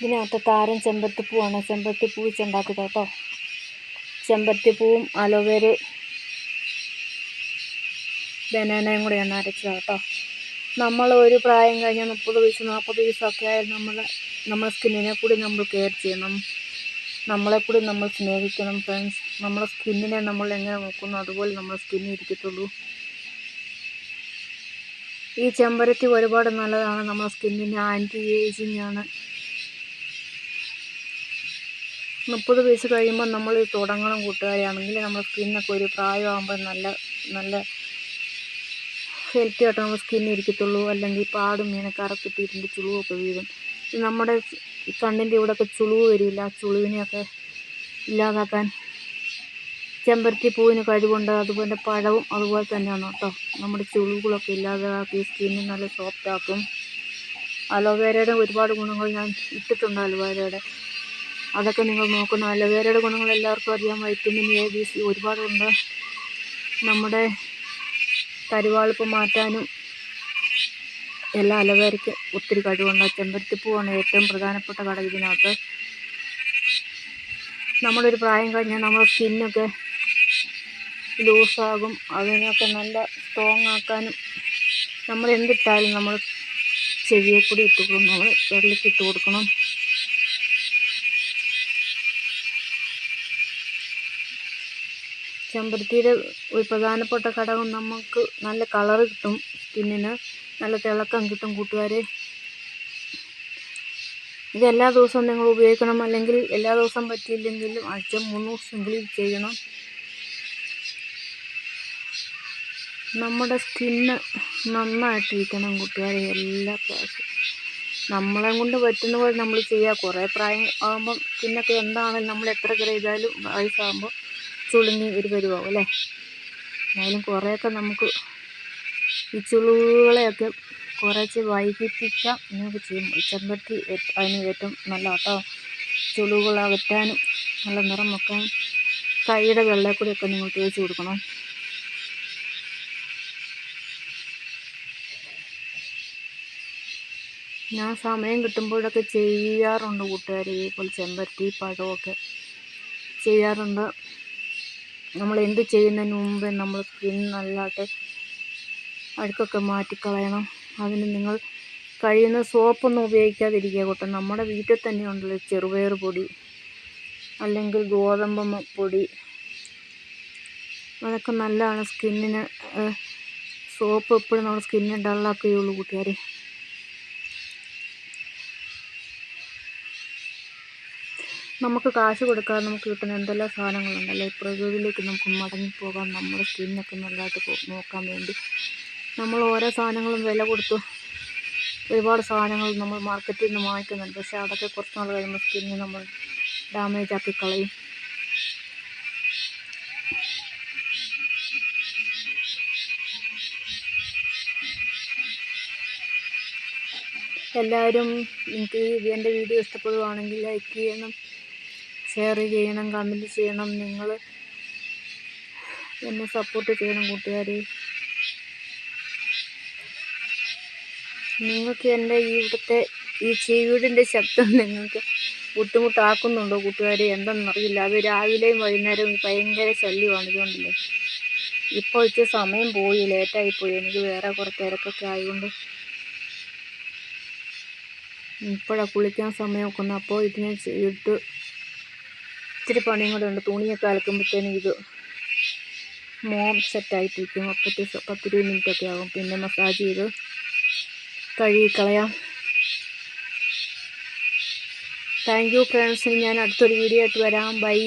ഇതിനകത്ത് താരം ചെമ്പത്തിപ്പൂ വെച്ച് ഉണ്ടാക്കുക കേട്ടോ ചെമ്പത്തിപ്പൂവും അലോവേര ബനാനയും കൂടെയാണ് അരച്ചത് കേട്ടോ നമ്മൾ ഒരു പ്രായം കഴിഞ്ഞ് മുപ്പത് വയസ്സ് നാൽപ്പത് വയസ്സൊക്കെ ആയാലും നമ്മൾ നമ്മുടെ സ്കിന്നിനെ കൂടി നമ്മൾ കെയർ ചെയ്യണം. നമ്മളെ കൂടി നമ്മൾ സ്നേഹിക്കണം ഫ്രണ്ട്സ് നമ്മുടെ സ്കിന്നിനെ നമ്മൾ എങ്ങനെ നോക്കുന്നു അതുപോലെ നമ്മുടെ സ്കിന്നിൽ ഇരിക്കത്തുള്ളൂ. ഈ ചെമ്പരത്തി ഒരുപാട് നല്ലതാണ്. നമ്മുടെ സ്കിന്നിന് ആന്റി ഏജിങ് ആണ്. മുപ്പത് വയസ്സ് കഴിയുമ്പോൾ നമ്മൾ തുടങ്ങണം കൂട്ടുകാരാണെങ്കിൽ നമ്മുടെ സ്കിന്നൊക്കെ ഒരു പ്രായമാകുമ്പോൾ നല്ല നല്ല ഹെൽത്തി ആയിട്ട് നമ്മുടെ സ്കിന്ന് ഇരിക്കത്തുള്ളൂ. അല്ലെങ്കിൽ പാടും ഇങ്ങനെ കറക്കിട്ടിട്ടുണ്ട് ചുളുവൊക്കെ വീഴും. നമ്മുടെ കണ്ണിന്റെ ഇവിടെയൊക്കെ ചുളിവ് വരില്ല. ആ ചുളിവിനെയൊക്കെ ഇല്ലാതാക്കാൻ ചെമ്പരത്തി പൂവിന് കഴിവുണ്ട്. അതുപോലെ പഴവും അതുപോലെ തന്നെയാണ് കേട്ടോ. നമ്മുടെ ചുളിവുകളൊക്കെ ഇല്ലാതാക്കി സ്കിന്ന് നല്ല സോഫ്റ്റാക്കും അലോവേരയുടെ ഒരുപാട് ഗുണങ്ങൾ ഞാൻ ഇട്ടിട്ടുണ്ട് അലോവേരയുടെ അതൊക്കെ നിങ്ങൾ നോക്കുന്ന. അലോവേരയുടെ ഗുണങ്ങൾ എല്ലാവർക്കും അറിയാം. വൈറ്റമിൻ എ ബി സി ഒരുപാടുണ്ട്. നമ്മുടെ കരുവാളിപ്പ് മാറ്റാനും എല്ലാ അലവേരയ്ക്ക് ഒത്തിരി കഴിവുണ്ട്. ചെമ്പരത്തിപ്പൂവാണ് ഏറ്റവും പ്രധാനപ്പെട്ട കട ഇതിനകത്ത്. നമ്മളൊരു പ്രായം കഴിഞ്ഞാൽ നമ്മുടെ സ്കിന്നൊക്കെ ലൂസാകും. അതിനൊക്കെ നല്ല സ്ട്രോങ് ആക്കാനും നമ്മൾ എന്തിട്ടാലും നമ്മൾ ചെവിയെ കൂടി ഇട്ട് കൊടുക്കണം നമ്മൾ വെള്ളത്തിൽ ഇട്ട് കൊടുക്കണം. ചെമ്പരത്തിയുടെ ഒരു പ്രധാനപ്പെട്ട ഘടകം നമുക്ക് നല്ല കളർ കിട്ടും സ്കിന്നിന് നല്ല തിളക്കം കിട്ടും കൂട്ടുകാരെ. ഇത് എല്ലാ ദിവസവും നിങ്ങൾ ഉപയോഗിക്കണം അല്ലെങ്കിൽ എല്ലാ ദിവസവും പറ്റിയില്ലെങ്കിലും ആഴ്ച മൂന്ന് ദിവസമെങ്കിലും ചെയ്യണം. നമ്മുടെ സ്കിന്ന് നന്നായിട്ടിരിക്കണം കൂട്ടുകാരെ എല്ലാ പ്രാവശ്യവും നമ്മളെ കൊണ്ട് പറ്റുന്ന പോലെ നമ്മൾ ചെയ്യുക കുറേ പ്രായം ആകുമ്പം സ്കിന്നൊക്കെ എന്താണെങ്കിലും നമ്മൾ എത്ര ചെയ്താലും വയസ്സാകുമ്പോൾ ചുളുങ്ങി ഒരു പരുവാകും അല്ലേ? എന്നാലും കുറേയൊക്കെ നമുക്ക് ഈ ചുളുകളെയൊക്കെ കുറച്ച് വൈകിപ്പിക്കാം. എന്നൊക്കെ ചെയ്യും. ചെമ്പരത്തി അതിന് ഏറ്റവും നല്ല കേട്ടോ ചുളുകളകറ്റാനും നല്ല നിറം വെക്കാൻ കൈയുടെ വെള്ളയിൽ കൂടിയൊക്കെ നിങ്ങൾ തേച്ച് കൊടുക്കണം. ഞാൻ സമയം കിട്ടുമ്പോഴൊക്കെ ചെയ്യാറുണ്ട് കൂട്ടുകാർ ഇതേപോലെ ചെമ്പരത്തി പഴമൊക്കെ ചെയ്യാറുണ്ട്. നമ്മൾ എന്ത് ചെയ്യുന്നതിന് മുമ്പേ നമ്മൾ സ്കിൻ നല്ലതായിട്ട് അഴുക്കൊക്കെ മാറ്റിക്കളയണം. അതിന് നിങ്ങൾ കഴിയുന്ന സോപ്പൊന്നും ഉപയോഗിക്കാതിരിക്കുക കേട്ടോ. നമ്മുടെ വീട്ടിൽ തന്നെ ഉണ്ടല്ലോ ചെറുപയർ പൊടി അല്ലെങ്കിൽ ഗോതമ്പ് പൊടി. അതൊക്കെ നല്ലതാണ് സ്കിന്നിന് സോപ്പ് എപ്പോഴും നമ്മുടെ സ്കിന്നിന് ഡള്ളാക്കുകയുള്ളൂ കൂട്ടുകാരെ. നമുക്ക് കാശ് കൊടുക്കാതെ നമുക്ക് കിട്ടുന്ന എന്തെല്ലാം സാധനങ്ങളുണ്ടല്ലേ? പ്രകൃതിയിലേക്ക് നമുക്ക് മടങ്ങിപ്പോകാം നമ്മുടെ സ്കിന്നൊക്കെ നല്ലതായിട്ട് നോക്കാൻ വേണ്ടി നമ്മൾ ഓരോ സാധനങ്ങളും വില കൊടുത്തു ഒരുപാട് സാധനങ്ങൾ നമ്മൾ മാർക്കറ്റിൽ നിന്ന് വാങ്ങിക്കുന്നുണ്ട്. പക്ഷേ അതൊക്കെ കുറച്ച് നാൾ കഴിയുമ്പോൾ സ്കിന്ന് നമ്മൾ ഡാമേജ് ആക്കി കളയും. എല്ലാവരും എനിക്ക് ഈ എന്റെ വീഡിയോ ഇഷ്ടപ്പെടുകയാണെങ്കിൽ ലൈക്ക് ചെയ്യണം. ഷെയർ ചെയ്യണം കമന്റ് ചെയ്യണം നിങ്ങൾ എന്നെ സപ്പോർട്ട് ചെയ്യണം കൂട്ടുകാർ നിങ്ങൾക്ക് എന്റെ ഈ ഇവിടുത്തെ ഈ ചെവിടിന്റെ ശബ്ദം നിങ്ങൾക്ക് ബുദ്ധിമുട്ടാക്കുന്നുണ്ടോ കൂട്ടുകാർ എന്തെന്നറിയില്ല. അത് രാവിലെയും വൈകുന്നേരവും ഭയങ്കര ശല്യമാണ് ഇതുകൊണ്ടല്ലേ. ഇപ്പോൾ ഇച്ചിരി സമയം പോയി ലേറ്റായി പോയി എനിക്ക് വേറെ കുറച്ച് തിരക്കൊക്കെ ആയതുകൊണ്ട് ഇപ്പോഴാണ് കുളിക്കാൻ സമയമൊക്കെ ഒന്ന് അപ്പോൾ ഇതിനെ ചെയ്തിട്ട് ഇച്ചിരി പണിയും കൂടെ ഉണ്ട്. തുണിയൊക്കെ അലക്കുമ്പോഴത്തേനും ഇത് മോം സെറ്റായിട്ടിരിക്കും പത്ത് പത്തിരുപത് മിനിറ്റൊക്കെ ആകും പിന്നെ മസാജ് ചെയ്ത് കഴുകിക്കളയാം താങ്ക് യു ഫ്രണ്ട്സിന് ഞാൻ അടുത്തൊരു വീഡിയോ ആയിട്ട് വരാം. ബൈ